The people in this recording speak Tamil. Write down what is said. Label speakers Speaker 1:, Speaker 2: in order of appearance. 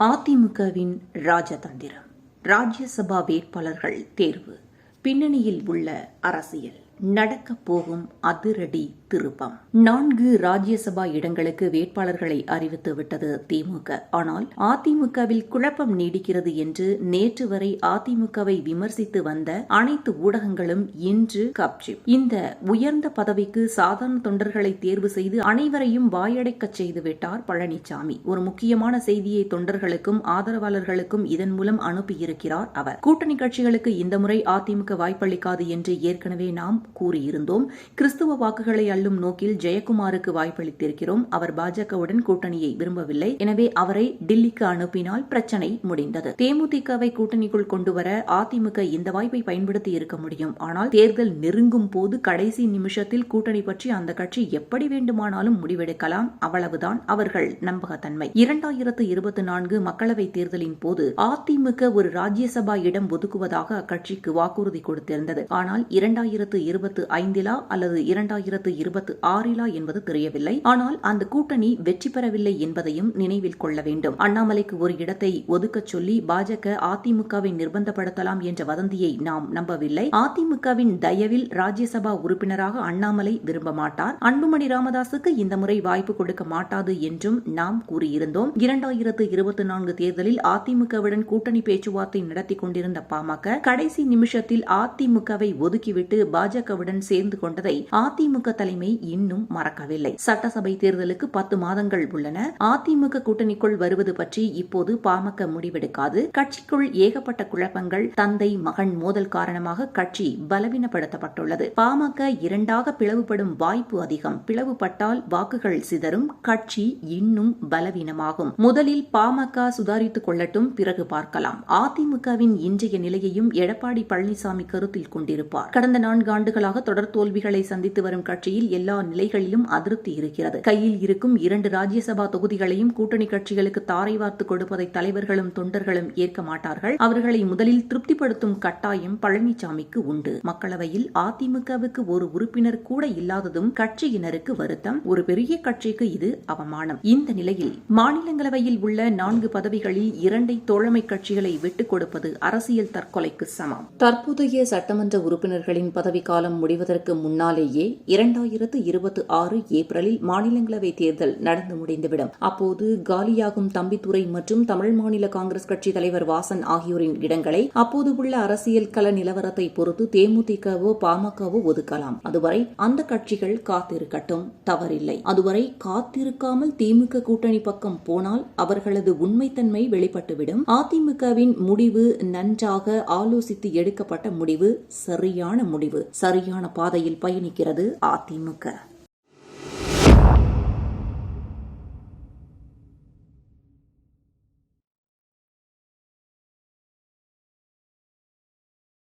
Speaker 1: அதிமுகவின் ராஜதந்திரம். ராஜ்யசபா வேட்பாளர்கள் தேர்வு. பின்னணியில் உள்ள அரசியல். நடக்கப் போகும் அதிரடி திருப்பம். நான்கு ராஜ்யசபா இடங்களுக்கு வேட்பாளர்களை அறிவித்து விட்டது திமுக. ஆனால் அதிமுகவில் குழப்பம் நீடிக்கிறது என்று நேற்று வரை அதிமுகவை விமர்சித்து வந்த அனைத்து ஊடகங்களும் இன்று கப்ஜிப் இந்த உயர்ந்த பதவிக்கு சாதாரண தொண்டர்களை தேர்வு செய்து அனைவரையும் வாயடைக்கச் செய்துவிட்டார் பழனிசாமி ஒரு முக்கியமான செய்தியை தொண்டர்களுக்கும் ஆதரவாளர்களுக்கும் இதன் மூலம் அனுப்பியிருக்கிறார் அவர். கூட்டணி கட்சிகளுக்கு இந்த முறை அதிமுக வாய்ப்பளிக்காது என்று ஏற்கனவே நாம் கூறியிருந்தோம். கிறிஸ்துவ வாக்குகளை அள்ளும் நோக்கில் ஜெயக்குமாருக்கு வாய்ப்பளித்திருக்கிறோம். அவர் பாஜகவுடன் கூட்டணியை விரும்பவில்லை. எனவே அவரை டில்லிக்கு அனுப்பினால் பிரச்சனை முடிந்தது. தேமுதிகவை கூட்டணிக்குள் கொண்டுவர அதிமுக இந்த வாய்ப்பை பயன்படுத்தி இருக்க முடியும். ஆனால் தேர்தல் நெருங்கும் போது கடைசி நிமிஷத்தில் கூட்டணி பற்றி அந்த கட்சி எப்படி வேண்டுமானாலும் முடிவெடுக்கலாம். அவ்வளவுதான் அவர்கள் நம்பகத்தன்மை. இரண்டாயிரத்து இருபத்தி நான்கு மக்களவைத் தேர்தலின் போது அதிமுக ஒரு ராஜ்யசபா இடம் ஒதுக்குவதாக அக்கட்சிக்கு வாக்குறுதி கொடுத்திருந்தது. ஆனால் இரண்டாயிரத்து இருபத்து ஐந்திலா அல்லது இரண்டாயிரத்து இருபத்து ஆறிலா என்பது தெரியவில்லை. ஆனால் அந்த கூட்டணி வெற்றி பெறவில்லை என்பதையும் நினைவில் கொள்ள வேண்டும். அண்ணாமலைக்கு ஒரு இடத்தை ஒதுக்கச் சொல்லி பாஜக அதிமுகவை நிர்பந்தப்படுத்தலாம் என்ற வதந்தியை நாம் நம்பவில்லை. அதிமுகவின் தயவில் ராஜ்யசபா உறுப்பினராக அண்ணாமலை விரும்ப மாட்டார். அன்புமணி ராமதாசுக்கு இந்த முறை வாய்ப்பு கொடுக்க மாட்டாது என்றும் நாம் கூறியிருந்தோம். இரண்டாயிரத்து இருபத்தி நான்கு தேர்தலில் அதிமுகவுடன் கூட்டணி பேச்சுவார்த்தை நடத்தி கொண்டிருந்த பாமக கடைசி நிமிஷத்தில் அதிமுகவை ஒதுக்கிவிட்டு பாஜக பாஜகவுடன் சேர்ந்து கொண்டதை அதிமுக தலைமை இன்னும் மறக்கவில்லை. சட்டசபை தேர்தலுக்கு பத்து மாதங்கள் உள்ளன. அதிமுக கூட்டணிக்குள் வருவது பற்றி இப்போது பாமக முடிவெடுக்காது. கட்சிக்குள் ஏகப்பட்ட குழப்பங்கள் தந்தை மகன் மோதல் காரணமாக கட்சி பலவீனப்படுத்தப்பட்டுள்ளது. பாமக இரண்டாக பிளவுபடும் வாய்ப்பு அதிகம். பிளவுபட்டால் வாக்குகள் சிதறும். கட்சி இன்னும் பலவீனமாகும். முதலில் பாமக சுதாரித்துக் கொள்ளட்டும். பிறகு பார்க்கலாம். அதிமுகவின் இன்றைய நிலையையும் எடப்பாடி பழனிசாமி கருத்தில் கொண்டிருப்பார். கடந்த நான்கு ஆண்டுகளாக தொடர் தோல்விகளை சந்தித்து வரும் கட்சியில் எல்லா நிலைகளிலும் அதிருப்தி இருக்கிறது. கையில் இருக்கும் இரண்டு ராஜ்யசபா தொகுதிகளையும் கூட்டணி கட்சிகளுக்கு தாரை வார்த்து கொடுப்பதை தலைவர்களும் தொண்டர்களும் ஏற்க மாட்டார்கள். அவர்களை முதலில் திருப்திப்படுத்தும் கட்டாயம் பழனிசாமிக்கு உண்டு. மக்களவையில் அதிமுகவுக்கு ஒரு உறுப்பினர் கூட இல்லாததும் கட்சியினருக்கு வருத்தம். ஒரு பெரிய கட்சிக்கு இது அவமானம். இந்த நிலையில் மாநிலங்களவையில் உள்ள நான்கு பதவிகளில் இரண்டை தோழமை கட்சிகளை விட்டுக் கொடுப்பது அரசியல் தற்கொலைக்கு சமம். தற்போதைய சட்டமன்ற உறுப்பினர்களின் பதவிக்காலம் முடிவதற்கு முன்னாலேயே இரண்டாயிரத்து இருபத்தி ஆறு ஏப்ரலில் மாநிலங்களவை தேர்தல் நடந்து முடிந்துவிடும். அப்போது காலியாகும் தம்பித்துறை மற்றும் தமிழ் மாநில காங்கிரஸ் கட்சி தலைவர் வாசன் ஆகியோரின் இடங்களை அப்போது உள்ள அரசியல் கள நிலவரத்தை பொறுத்து தேமுதிகவோ பாமகவோ ஒதுக்கலாம். அதுவரை அந்த கட்சிகள் காத்திருக்கட்டும் தவறில்லை. அதுவரை காத்திருக்காமல் திமுக கூட்டணி பக்கம் போனால் அவர்களது உண்மைத்தன்மை வெளிப்பட்டுவிடும். அதிமுகவின் முடிவு நன்றாக ஆலோசித்து எடுக்கப்பட்ட முடிவு சரியான முடிவு. சரியான பாதையில் பயணிக்கிறது அதிமுக